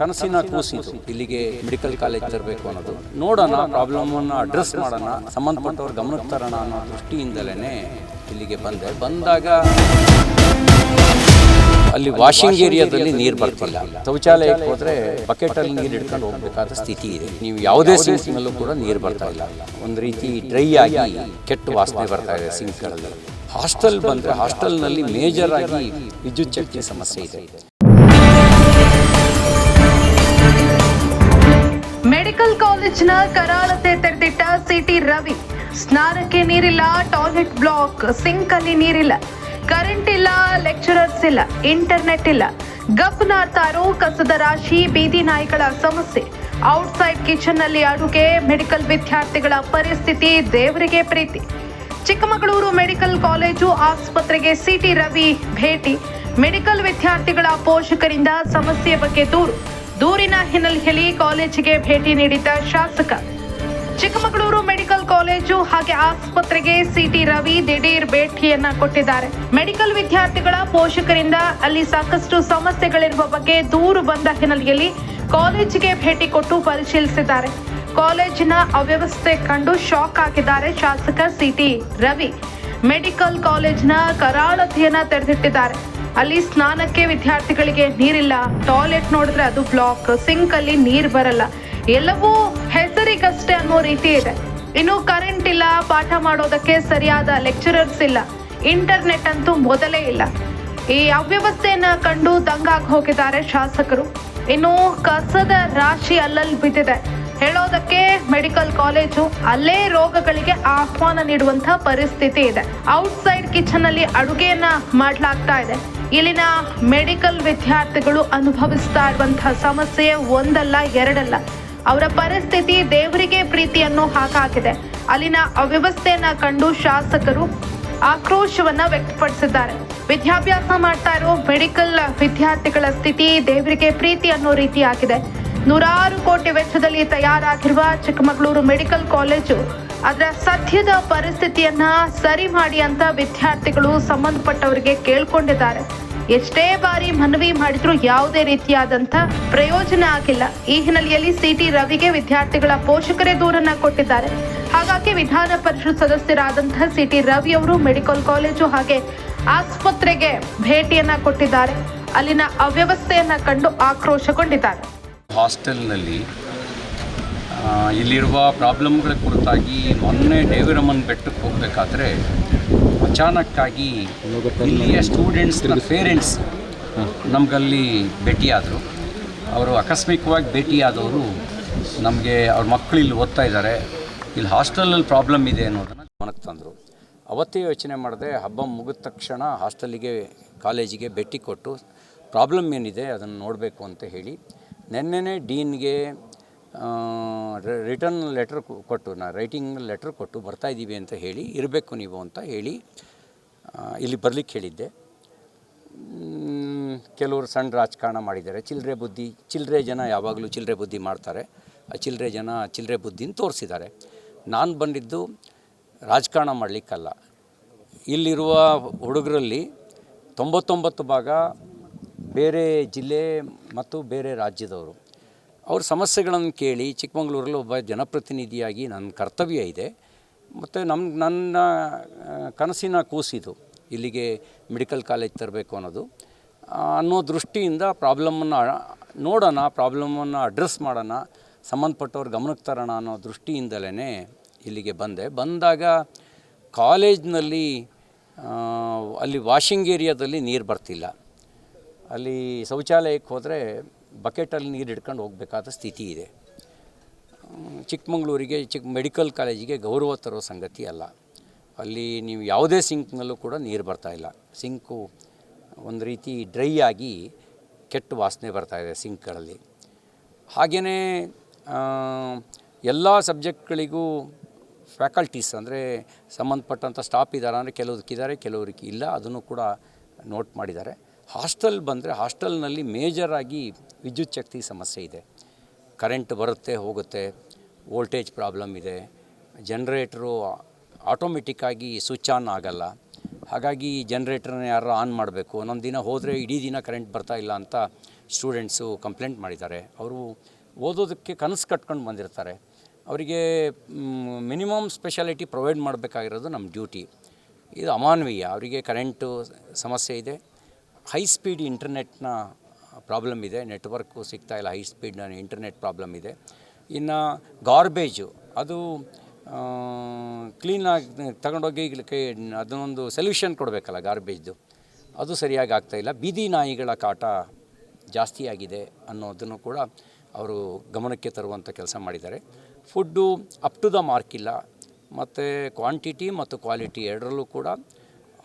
ಕನಸಿನ ಕೂಸಿತು ಇಲ್ಲಿಗೆ medical college ತರಬೇಕು ಅನ್ನೋದು. ನೋಡೋಣ ಪ್ರಾಬ್ಲಮನ್ನು ಅಡ್ರೆಸ್ ಮಾಡೋಣ ಸಂಬಂಧಪಟ್ಟವ್ರ ಗಮನಕ್ಕೆ ತರೋಣ ಅನ್ನೋ ದೃಷ್ಟಿಯಿಂದಲೇ ಇಲ್ಲಿಗೆ ಬಂದೆ. ಬಂದಾಗ ಅಲ್ಲಿ ವಾಷಿಂಗ್ ಏರಿಯಾದಲ್ಲಿ ನೀರು ಬರ್ತಿಲ್ಲ. ಶೌಚಾಲಯಕ್ಕೆ ಹೋದ್ರೆ ಬಕೆಟ್ ಅಲ್ಲಿ ನೀರು ಹಿಡ್ಕೊಂಡು ಹೋಗ್ಬೇಕಾದ ಸ್ಥಿತಿ ಇದೆ. ನೀವು ಯಾವುದೇ ಸಿಂಕ್ನಲ್ಲೂ ಕೂಡ ನೀರು ಬರ್ತಾ ಇಲ್ಲ. ಒಂದು ರೀತಿ ಡ್ರೈ ಆಗಿ ಕೆಟ್ಟ ವಾಸನೆ ಬರ್ತಾ ಇದೆ ಸಿಂಕ್ಗಳಲ್ಲಿ. ಹಾಸ್ಟೆಲ್ ಬಂದ್ರೆ ಹಾಸ್ಟೆಲ್ನಲ್ಲಿ ಮೇಜರ್ ಆಗಿ ವಿದ್ಯುತ್ ಚಟ್ನಿ ಸಮಸ್ಯೆ ಇದೆ. ಕಾಲೇಜಿನ ಕರಾಳತೆ ತೆರೆದಿಟ್ಟ ಸಿಟಿ ರವಿ. ಸ್ನಾನಕ್ಕೆ ನೀರಿಲ್ಲ, ಟಾಯ್ಲೆಟ್ ಬ್ಲಾಕ್, ಸಿಂಕ್ ಅಲ್ಲಿ ನೀರಿಲ್ಲ. ಕರೆಂಟ್ ಇಲ್ಲ, ಲೆಕ್ಚರರ್ಸ್ ಇಲ್ಲ, ಇಂಟರ್ನೆಟ್ ಇಲ್ಲ. ಗಪ್ಪನಾರ್ತಾರೋ ಕಸದ ರಾಶಿ, ಬೀದಿ ನಾಯಿಗಳ ಸಮಸ್ಯೆ. ಔಟ್ಸೈಡ್ ಕಿಚನ್ನಲ್ಲಿ ಅಡುಗೆ, ಮೆಡಿಕಲ್ ವಿದ್ಯಾರ್ಥಿಗಳ ಪರಿಸ್ಥಿತಿ, ದೇವರಿಗೆ ಪ್ರೀತಿ. ಚಿಕ್ಕಮಗಳೂರು ಮೆಡಿಕಲ್ ಕಾಲೇಜು ಆಸ್ಪತ್ರೆಗೆ ಸಿಟಿ ರವಿ ಭೇಟಿ. ಮೆಡಿಕಲ್ ವಿದ್ಯಾರ್ಥಿಗಳ ಪೋಷಕರಿಂದ ಸಮಸ್ಯೆ ಬಗ್ಗೆ ದೂರು. ದೂರಿನ ಹಿನ್ನೆಲೆಯಲ್ಲಿ ಕಾಲೇಜಿಗೆ ಭೇಟಿ ನೀಡಿದ್ದ ಶಾಸಕ. ಚಿಕ್ಕಮಗಳೂರು ಮೆಡಿಕಲ್ ಕಾಲೇಜು ಹಾಗೆ ಆಸ್ಪತ್ರೆಗೆ ಸಿಟಿ ರವಿ ದಿಢೀರ್ ಭೇಟಿಯನ್ನ ಕೊಟ್ಟಿದ್ದಾರೆ. ಮೆಡಿಕಲ್ ವಿದ್ಯಾರ್ಥಿಗಳ ಪೋಷಕರಿಂದ ಅಲ್ಲಿ ಸಾಕಷ್ಟು ಸಮಸ್ಯೆಗಳಿರುವ ಬಗ್ಗೆ ದೂರು ಬಂದ ಹಿನ್ನೆಲೆಯಲ್ಲಿ ಕಾಲೇಜಿಗೆ ಭೇಟಿ ಕೊಟ್ಟು ಪರಿಶೀಲಿಸಿದ್ದಾರೆ. ಕಾಲೇಜಿನ ಅವ್ಯವಸ್ಥೆ ಕಂಡು ಶಾಕ್ ಆಗಿದ್ದಾರೆ ಶಾಸಕ ಸಿಟಿ ರವಿ. ಮೆಡಿಕಲ್ ಕಾಲೇಜಿನ ಕರಾಳತೆಯನ್ನ ತೆರೆದಿಟ್ಟಿದ್ದಾರೆ. ಅಲ್ಲಿ ಸ್ನಾನಕ್ಕೆ ವಿದ್ಯಾರ್ಥಿಗಳಿಗೆ ನೀರಿಲ್ಲ. ಟಾಯ್ಲೆಟ್ ನೋಡಿದ್ರೆ ಅದು ಬ್ಲಾಕ್. ಸಿಂಕ್ ಅಲ್ಲಿ ನೀರ್ ಬರಲ್ಲ. ಎಲ್ಲವೂ ಹೆಸರಿಗಷ್ಟೇ ಅನ್ನೋ ರೀತಿ ಇದೆ. ಇನ್ನು ಕರೆಂಟ್ ಇಲ್ಲ, ಪಾಠ ಮಾಡೋದಕ್ಕೆ ಸರಿಯಾದ ಲೆಕ್ಚರರ್ಸ್ ಇಲ್ಲ. ಇಂಟರ್ನೆಟ್ ಅಂತೂ ಮೊದಲೇ ಇಲ್ಲ. ಈ ಅವ್ಯವಸ್ಥೆಯನ್ನ ಕಂಡು ದಂಗಾಗಿ ಹೋಗಿದ್ದಾರೆ ಶಾಸಕರು. ಇನ್ನು ಕಸದ ರಾಶಿ ಅಲ್ಲಲ್ಲಿ ಬಿದ್ದಿದೆ. ಹೇಳೋದಕ್ಕೆ ಮೆಡಿಕಲ್ ಕಾಲೇಜು ಅಲ್ಲೇ ರೋಗಗಳಿಗೆ ಆಹ್ವಾನ ನೀಡುವಂತಹ ಪರಿಸ್ಥಿತಿ ಇದೆ. ಔಟ್ಸೈಡ್ ಕಿಚನ್ ಅಲ್ಲಿ ಅಡುಗೆಯನ್ನ ಮಾಡಲಾಗ್ತಾ ಇದೆ. ಇಲ್ಲಿನ ಮೆಡಿಕಲ್ ವಿದ್ಯಾರ್ಥಿಗಳು ಅನುಭವಿಸ್ತಾ ಇರುವಂತಹ ಸಮಸ್ಯೆ ಒಂದಲ್ಲ, ಎರಡಲ್ಲ. ಅವರ ಪರಿಸ್ಥಿತಿ ದೇವರಿಗೆ ಪ್ರೀತಿಯನ್ನು ಹಾಕಾಗಿದೆ ಅಲ್ಲಿನ ಅವ್ಯವಸ್ಥೆಯನ್ನ ಕಂಡು ಶಾಸಕರು ಆಕ್ರೋಶವನ್ನ ವ್ಯಕ್ತಪಡಿಸಿದ್ದಾರೆ. ವಿದ್ಯಾಭ್ಯಾಸ ಮಾಡ್ತಾ ಇರೋ ಮೆಡಿಕಲ್ ವಿದ್ಯಾರ್ಥಿಗಳ ಸ್ಥಿತಿ ದೇವರಿಗೆ ಪ್ರೀತಿ ಅನ್ನೋ ರೀತಿ ಆಗಿದೆ. ನೂರಾರು ಕೋಟಿ ವೆಚ್ಚದಲ್ಲಿ ತಯಾರಾಗಿರುವ ಚಿಕ್ಕಮಗಳೂರು ಮೆಡಿಕಲ್ ಕಾಲೇಜು. ಅದರ ಸದ್ಯದ ಪರಿಸ್ಥಿತಿಯನ್ನ ಸರಿ ಮಾಡಿ ಅಂತ ವಿದ್ಯಾರ್ಥಿಗಳು ಸಂಬಂಧಪಟ್ಟವರಿಗೆ ಕೇಳ್ಕೊಂಡಿದ್ದಾರೆ. ಎಷ್ಟೇ ಬಾರಿ ಮನವಿ ಮಾಡಿದ್ರು ಯಾವುದೇ ರೀತಿಯಾದಂತ ಪ್ರಯೋಜನ ಆಗಿಲ್ಲ. ಈ ಹಿನ್ನೆಲೆಯಲ್ಲಿ ಸಿಟಿ ರವಿಗೆ ವಿದ್ಯಾರ್ಥಿಗಳ ಪೋಷಕರೇ ದೂರನ್ನ ಕೊಟ್ಟಿದ್ದಾರೆ. ಹಾಗಾಗಿ ವಿಧಾನ ಪರಿಷತ್ ಸದಸ್ಯರಾದಂತಹ ಸಿಟಿ ರವಿ ಅವರು ಮೆಡಿಕಲ್ ಕಾಲೇಜು ಹಾಗೆ ಆಸ್ಪತ್ರೆಗೆ ಭೇಟಿಯನ್ನ ಕೊಟ್ಟಿದ್ದಾರೆ. ಅಲ್ಲಿನ ಅವ್ಯವಸ್ಥೆಯನ್ನ ಕಂಡು ಆಕ್ರೋಶಗೊಂಡಿದ್ದಾರೆ. ಹಾಸ್ಟೆಲ್ನಲ್ಲಿ ಇಲ್ಲಿರುವ ಪ್ರಾಬ್ಲಮ್ಗಳ ಕುರಿತಾಗಿ ಮೊನ್ನೆ ಡೇವಿರಮ್ಮನ ಬೆಟ್ಟಕ್ಕೆ ಹೋಗಬೇಕಾದ್ರೆ ಅಚಾನಕ್ಕಾಗಿ ಇಲ್ಲಿಯ ಸ್ಟೂಡೆಂಟ್ಸ್ನ ಪೇರೆಂಟ್ಸ್ ನಮಗಲ್ಲಿ ಭೇಟಿಯಾದರು. ಅವರು ಆಕಸ್ಮಿಕವಾಗಿ ಭೇಟಿಯಾದವರು ನಮಗೆ ಅವ್ರ ಮಕ್ಕಳು ಇಲ್ಲಿ ಓದ್ತಾ ಇದ್ದಾರೆ. ಇಲ್ಲಿ ಹಾಸ್ಟೆಲಲ್ಲಿ ಪ್ರಾಬ್ಲಮ್ ಇದೆ ಅನ್ನೋದನ್ನು ಗಮನಕ್ಕೆ ತಂದರು. ಅವತ್ತೇ ಯೋಚನೆ ಮಾಡಿದೆ ಹಬ್ಬ ಮುಗಿದ ತಕ್ಷಣ ಹಾಸ್ಟೆಲಿಗೆ, ಕಾಲೇಜಿಗೆ ಭೇಟಿ ಕೊಟ್ಟು ಪ್ರಾಬ್ಲಮ್ ಏನಿದೆ ಅದನ್ನು ನೋಡಬೇಕು ಅಂತ ಹೇಳಿ ನೆನ್ನೆನೇ ಡೀನ್ಗೆ ರಿಟರ್ನ್ ಲೆಟ್ರ್ ಕೊಟ್ಟು, ನಾ ರೈಟಿಂಗ್ ಲೆಟ್ರ್ ಕೊಟ್ಟು ಬರ್ತಾ ಇದ್ದೀವಿ ಅಂತ ಹೇಳಿ, ಇರಬೇಕು ನೀವು ಅಂತ ಹೇಳಿ ಇಲ್ಲಿ ಬರಲಿಕ್ಕೆ ಹೇಳಿದ್ದೆ. ಕೆಲವರು ಸಣ್ಣ ರಾಜಕಾರಣ ಮಾಡಿದ್ದಾರೆ. ಚಿಲ್ಲರೆ ಬುದ್ಧಿ ಚಿಲ್ಲರೆ ಜನ ಯಾವಾಗಲೂ ಚಿಲ್ಲರೆ ಬುದ್ಧಿ ಮಾಡ್ತಾರೆ. ಆ ಚಿಲ್ಲರೆ ಜನ ಚಿಲ್ಲರೆ ಬುದ್ಧಿನ ತೋರಿಸಿದ್ದಾರೆ. ನಾನು ಬಂದಿದ್ದು ರಾಜಕಾರಣ ಮಾಡಲಿಕ್ಕಲ್ಲ. ಇಲ್ಲಿರುವ ಹುಡುಗರಲ್ಲಿ ತೊಂಬತ್ತೊಂಬತ್ತು ಭಾಗ ಬೇರೆ ಜಿಲ್ಲೆ ಮತ್ತು ಬೇರೆ ರಾಜ್ಯದವರು, ಅವ್ರ ಸಮಸ್ಯೆಗಳನ್ನು ಕೇಳಿ ಚಿಕ್ಕಮಗಳೂರಲ್ಲಿ ಒಬ್ಬ ಜನಪ್ರತಿನಿಧಿಯಾಗಿ ನನ್ನ ಕರ್ತವ್ಯ ಇದೆ. ಮತ್ತು ನಮ್ಮ ನನ್ನ ಕನಸಿನ ಕೂಸಿದು ಇಲ್ಲಿಗೆ ಮೆಡಿಕಲ್ ಕಾಲೇಜ್ ತರಬೇಕು ಅನ್ನೋದು. ಅನ್ನೋ ದೃಷ್ಟಿಯಿಂದ ಪ್ರಾಬ್ಲಮನ್ನು ನೋಡೋಣ ಪ್ರಾಬ್ಲಮನ್ನು ಅಡ್ರೆಸ್ ಮಾಡೋಣ, ಸಂಬಂಧಪಟ್ಟವ್ರ ಗಮನಕ್ಕೆ ತರೋಣ ಅನ್ನೋ ದೃಷ್ಟಿಯಿಂದಲೇ ಇಲ್ಲಿಗೆ ಬಂದೆ. ಬಂದಾಗ ಕಾಲೇಜ್ನಲ್ಲಿ ಅಲ್ಲಿ ವಾಷಿಂಗ್ ಏರಿಯಾದಲ್ಲಿ ನೀರು ಬರ್ತಿಲ್ಲ. ಅಲ್ಲಿ ಶೌಚಾಲಯಕ್ಕೆ ಹೋದರೆ ಬಕೆಟಲ್ಲಿ ನೀರು ಹಿಡ್ಕೊಂಡು ಹೋಗಬೇಕಾದ ಸ್ಥಿತಿ ಇದೆ. ಚಿಕ್ಕಮಗಳೂರಿಗೆ ಚಿಕ್ಕ ಮೆಡಿಕಲ್ ಕಾಲೇಜಿಗೆ ಗೌರವ ತರೋ ಸಂಗತಿ ಅಲ್ಲ. ಅಲ್ಲಿ ನೀವು ಯಾವುದೇ ಸಿಂಕ್ನಲ್ಲೂ ಕೂಡ ನೀರು ಬರ್ತಾ ಇಲ್ಲ. ಸಿಂಕು ಒಂದು ರೀತಿ ಡ್ರೈ ಆಗಿ ಕೆಟ್ಟ ವಾಸನೆ ಬರ್ತಾ ಇದೆ ಸಿಂಕ್ಗಳಲ್ಲಿ. ಹಾಗೆಯೇ ಎಲ್ಲ ಸಬ್ಜೆಕ್ಟ್ಗಳಿಗೂ ಫ್ಯಾಕಲ್ಟೀಸ್ ಅಂದರೆ ಸಂಬಂಧಪಟ್ಟಂಥ ಸ್ಟಾಫ್ ಇದ್ದಾರೆ ಅಂದರೆ ಕೆಲವ್ರಿಗಿದ್ದಾರೆ ಕೆಲವ್ರಿಗೆ ಇಲ್ಲ. ಅದನ್ನು ಕೂಡ ನೋಟ್ ಮಾಡಿದ್ದಾರೆ. ಹಾಸ್ಟೆಲ್ ಬಂದರೆ ಹಾಸ್ಟೆಲ್ನಲ್ಲಿ ಮೇಜರಾಗಿ ವಿದ್ಯುತ್ ಶಕ್ತಿ ಸಮಸ್ಯೆ ಇದೆ. ಕರೆಂಟ್ ಬರುತ್ತೆ, ಹೋಗುತ್ತೆ, ವೋಲ್ಟೇಜ್ ಪ್ರಾಬ್ಲಮ್ ಇದೆ. ಜನ್ರೇಟ್ರು ಆಟೋಮೆಟಿಕ್ಕಾಗಿ ಸ್ವಿಚ್ ಆನ್ ಆಗಲ್ಲ. ಹಾಗಾಗಿ ಜನ್ರೇಟ್ರನ್ನ ಯಾರು ಆನ್ ಮಾಡಬೇಕು. ಒಂದೊಂದು ದಿನ ಹೋದರೆ ಇಡೀ ದಿನ ಕರೆಂಟ್ ಬರ್ತಾ ಇಲ್ಲ ಅಂತ ಸ್ಟೂಡೆಂಟ್ಸು ಕಂಪ್ಲೇಂಟ್ ಮಾಡಿದ್ದಾರೆ. ಅವರು ಓದೋದಕ್ಕೆ ಕನಸು ಕಟ್ಕೊಂಡು ಬಂದಿರ್ತಾರೆ. ಅವರಿಗೆ ಮಿನಿಮಮ್ ಸ್ಪೆಷಾಲಿಟಿ ಪ್ರೊವೈಡ್ ಮಾಡಬೇಕಾಗಿರೋದು ನಮ್ಮ ಡ್ಯೂಟಿ. ಇದು ಅಮಾನವೀಯ. ಅವರಿಗೆ ಕರೆಂಟು ಸಮಸ್ಯೆ ಇದೆ. ಹೈ ಸ್ಪೀಡ್ ಇಂಟರ್ನೆಟ್ನ ಪ್ರಾಬ್ಲಮ್ ಇದೆ ನೆಟ್ವರ್ಕು ಸಿಗ್ತಾ ಇಲ್ಲ ಹೈ ಸ್ಪೀಡ್ನ ಇಂಟರ್ನೆಟ್ ಪ್ರಾಬ್ಲಮ್ ಇದೆ. ಇನ್ನು ಗಾರ್ಬೇಜು ಅದು ಕ್ಲೀನಾಗಿ ತಗೊಂಡೋಗಿ ಅದನ್ನೊಂದು ಸೊಲ್ಯೂಷನ್ ಕೊಡಬೇಕಲ್ಲ ಗಾರ್ಬೇಜ್ದು ಅದು ಸರಿಯಾಗಿ ಆಗ್ತಾಯಿಲ್ಲ ಬೀದಿ ನಾಯಿಗಳ ಕಾಟ ಜಾಸ್ತಿಯಾಗಿದೆ ಅನ್ನೋದನ್ನು ಕೂಡ ಅವರು ಗಮನಕ್ಕೆ ತರುವಂಥ ಕೆಲಸ ಮಾಡಿದ್ದಾರೆ. Food up to the mark ಇಲ್ಲ. ಮತ್ತು ಕ್ವಾಂಟಿಟಿ ಮತ್ತು ಕ್ವಾಲಿಟಿ ಎರಡರಲ್ಲೂ ಕೂಡ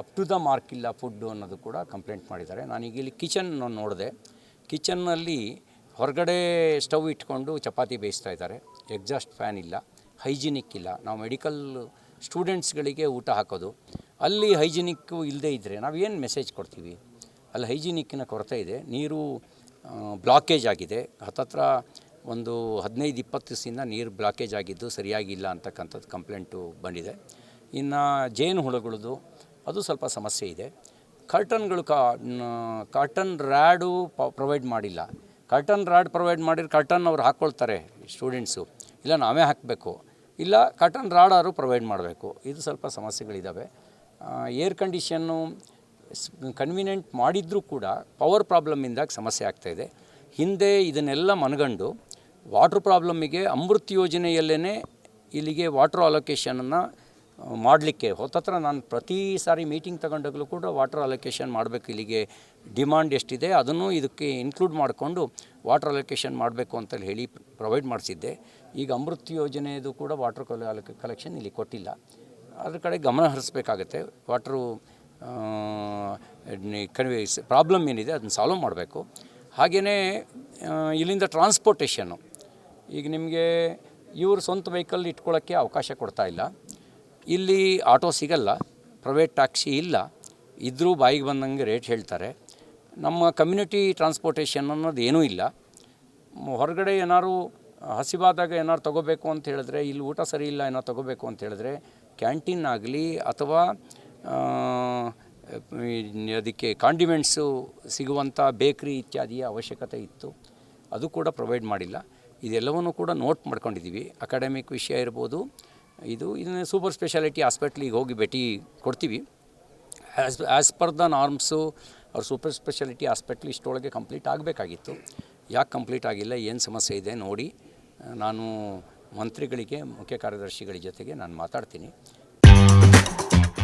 ಅಪ್ ಟು ದ ಮಾರ್ಕ್ ಇಲ್ಲ ಫುಡ್ಡು ಅನ್ನೋದು ಕೂಡ ಕಂಪ್ಲೇಂಟ್ ಮಾಡಿದ್ದಾರೆ. ನಾನೀಗ ಇಲ್ಲಿ ಕಿಚನ್ ನೋಡಿದೆ. ಕಿಚನ್ನಲ್ಲಿ ಹೊರಗಡೆ ಸ್ಟವ್ ಇಟ್ಕೊಂಡು ಚಪಾತಿ ಬೇಯಿಸ್ತಾ ಇದ್ದಾರೆ. ಎಕ್ಸಾಸ್ಟ್ ಫ್ಯಾನ್ ಇಲ್ಲ ಹೈಜಿನಿಕ್ ಇಲ್ಲ. ನಾವು ಮೆಡಿಕಲ್ ಸ್ಟೂಡೆಂಟ್ಸ್ಗಳಿಗೆ ಊಟ ಹಾಕೋದು. ಅಲ್ಲಿ ಹೈಜಿನಿಕ್ಕು ಇಲ್ಲದೇ ಇದ್ದರೆ ನಾವು ಏನು ಮೆಸೇಜ್ ಕೊಡ್ತೀವಿ? ಅಲ್ಲಿ ಹೈಜಿನಿಕ್ಕಿನ ಕೊರತೆ ಇದೆ. ನೀರು ಬ್ಲಾಕೇಜ್ ಆಗಿದೆ. ಹತ್ತತ್ರ ಒಂದು ಹದಿನೈದು, ಇಪ್ಪತ್ತು ದಿವಸದಿಂದ ನೀರು ಬ್ಲಾಕೇಜ್ ಆಗಿದ್ದು ಸರಿಯಾಗಿಲ್ಲ ಅಂತಕ್ಕಂಥದ್ದು ಕಂಪ್ಲೇಂಟು ಬಂದಿದೆ. ಇನ್ನು ಜೇನು ಹುಳುಗಳದು ಅದು ಸ್ವಲ್ಪ ಸಮಸ್ಯೆ ಇದೆ. ಕರ್ಟನ್ಗಳು ಕಾಟನ್ ರ್ಯಾಡು ಪ್ರೊವೈಡ್ ಮಾಡಿಲ್ಲ. ಕರ್ಟನ್ ರ್ಯಾಡ್ ಪ್ರೊವೈಡ್ ಮಾಡಿದ್ರೆ ಕರ್ಟನ್ ಅವ್ರು ಹಾಕ್ಕೊಳ್ತಾರೆ ಸ್ಟೂಡೆಂಟ್ಸು ಇಲ್ಲ ನಾವೇ ಹಾಕಬೇಕು. ಇಲ್ಲ ಕರ್ಟನ್ ಅವರು ಪ್ರೊವೈಡ್ ಮಾಡಬೇಕು. ಇದು ಸ್ವಲ್ಪ ಸಮಸ್ಯೆಗಳಿದ್ದಾವೆ ಏರ್ ಕಂಡೀಷನ್ನು ಕನ್ವೀನಿಯೆಂಟ್ ಮಾಡಿದರೂ ಕೂಡ ಪವರ್ ಪ್ರಾಬ್ಲಮ್ಮಿಂದಾಗಿ ಸಮಸ್ಯೆ ಆಗ್ತಾಯಿದೆ ಹಿಂದೆ ಇದನ್ನೆಲ್ಲ ಮನಗಂಡು ವಾಟ್ರ್ ಪ್ರಾಬ್ಲಮ್ಮಿಗೆ ಅಮೃತ್ ಯೋಜನೆಯಲ್ಲೇ ಇಲ್ಲಿಗೆ ವಾಟ್ರ್ ಅಲೊಕೇಶನನ್ನು ಮಾಡಲಿಕ್ಕೆ ಹೊತ್ತತ್ರ ನಾನು ಪ್ರತಿ ಸಾರಿ ಮೀಟಿಂಗ್ ತಗೊಂಡಾಗಲೂ ಕೂಡ ವಾಟರ್ ಅಲೊಕೇಶನ್ ಮಾಡಬೇಕು, ಇಲ್ಲಿಗೆ ಡಿಮಾಂಡ್ ಎಷ್ಟಿದೆ ಅದನ್ನು ಇದಕ್ಕೆ ಇನ್ಕ್ಲೂಡ್ ಮಾಡಿಕೊಂಡು ವಾಟರ್ ಅಲೊಕೇಶನ್ ಮಾಡಬೇಕು ಅಂತ ಹೇಳಿ ಪ್ರೊವೈಡ್ ಮಾಡಿಸಿದ್ದೆ. ಈಗ ಅಮೃತ್ ಯೋಜನೆಯದು ಕೂಡ ವಾಟರ್ ಕಲೆಕ್ಷನ್ ಇಲ್ಲಿ ಕೊಟ್ಟಿಲ್ಲ. ಅದ್ರ ಕಡೆ ಗಮನ ಹರಿಸ್ಬೇಕಾಗತ್ತೆ. ವಾಟ್ರು ಪ್ರಾಬ್ಲಮ್ ಏನಿದೆ ಅದನ್ನು ಸಾಲ್ವ್ ಮಾಡಬೇಕು. ಹಾಗೆಯೇ ಇಲ್ಲಿಂದ ಟ್ರಾನ್ಸ್ಪೋರ್ಟೇಷನ್ನು. ಈಗ ನಿಮಗೆ ಇವರು ಸ್ವಂತ ವೆಹಿಕಲ್ ಇಟ್ಕೊಳ್ಳೋಕ್ಕೆ ಅವಕಾಶ ಕೊಡ್ತಾ ಇಲ್ಲ. ಇಲ್ಲಿ ಆಟೋ ಸಿಗಲ್ಲ ಪ್ರೈವೇಟ್ ಟ್ಯಾಕ್ಸಿ ಇಲ್ಲ. ಇದ್ದರೂ ಬಾಯಿಗೆ ಬಂದಂಗೆ ರೇಟ್ ಹೇಳ್ತಾರೆ. ನಮ್ಮ ಕಮ್ಯುನಿಟಿ ಟ್ರಾನ್ಸ್ಪೋರ್ಟೇಷನ್ ಅನ್ನೋದು ಏನೂ ಇಲ್ಲ. ಹೊರಗಡೆ ಏನಾದ್ರು ಹಸಿವಾದಾಗ ಏನಾದ್ರು ತೊಗೋಬೇಕು ಅಂತ ಹೇಳಿದ್ರೆ, ಇಲ್ಲಿ ಊಟ ಸರಿ ಇಲ್ಲ ಏನೋ ತೊಗೋಬೇಕು ಅಂತ ಹೇಳಿದ್ರೆ ಕ್ಯಾಂಟೀನ್ ಆಗಲಿ ಅಥವಾ ಅದಕ್ಕೆ ಕಾಂಡಿಮೆಂಟ್ಸು ಸಿಗುವಂಥ ಬೇಕ್ರಿ ಇತ್ಯಾದಿಯ ಅವಶ್ಯಕತೆ ಇತ್ತು. ಅದು ಕೂಡ ಪ್ರೊವೈಡ್ ಮಾಡಿಲ್ಲ. ಇದೆಲ್ಲವನ್ನು ಕೂಡ ನೋಟ್ ಮಾಡ್ಕೊಂಡಿದ್ದೀವಿ. ಅಕಾಡೆಮಿಕ್ ವಿಷಯ ಇರ್ಬೋದು ಇದು ಇದನ್ನ ಸೂಪರ್ ಸ್ಪೆಷಾಲಿಟಿ ಹಾಸ್ಪಿಟ್ಲಿಗೆ ಹೋಗಿ ಭೇಟಿ ಕೊಡ್ತೀವಿ. As as per the norms ಅವ್ರ ಸೂಪರ್ ಸ್ಪೆಷಾಲಿಟಿ ಹಾಸ್ಪಿಟ್ಲ್ ಇಷ್ಟೊಳಗೆ ಕಂಪ್ಲೀಟ್ ಆಗಬೇಕಾಗಿತ್ತು. ಯಾಕೆ ಕಂಪ್ಲೀಟ್ ಆಗಿಲ್ಲ, ಏನು ಸಮಸ್ಯೆ ಇದೆ ನೋಡಿ, ನಾನು ಮಂತ್ರಿಗಳಿಗೆ, ಮುಖ್ಯ ಕಾರ್ಯದರ್ಶಿಗಳ ಜೊತೆಗೆ ನಾನು ಮಾತಾಡ್ತೀನಿ.